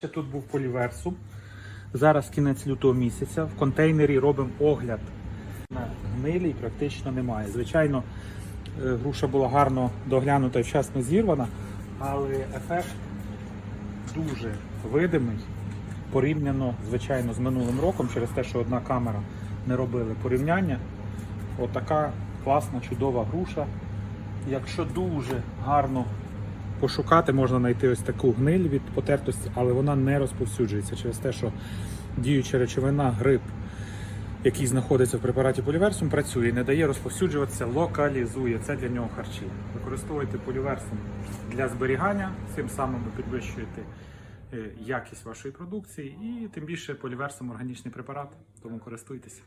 Тут був поліверсум. Зараз кінець лютого місяця. В контейнері робимо огляд на гнилі практично немає. Звичайно, е, груша була гарно доглянута і вчасно зірвана, але ефект дуже видимий порівняно, звичайно, з минулим роком, через те, що одна камера не робили порівняння. Отака класна, чудова груша. Якщо дуже гарно пошукати, можна знайти ось таку гниль від потертості, але вона не розповсюджується через те, що діюча речовина, гриб, який знаходиться в препараті поліверсум, працює, не дає розповсюджуватися, локалізує. Це для нього харчі. Використовуйте поліверсум для зберігання, цим самим ви підвищуєте е, якість вашої продукції і тим більше поліверсум органічний препарат, тому користуйтеся.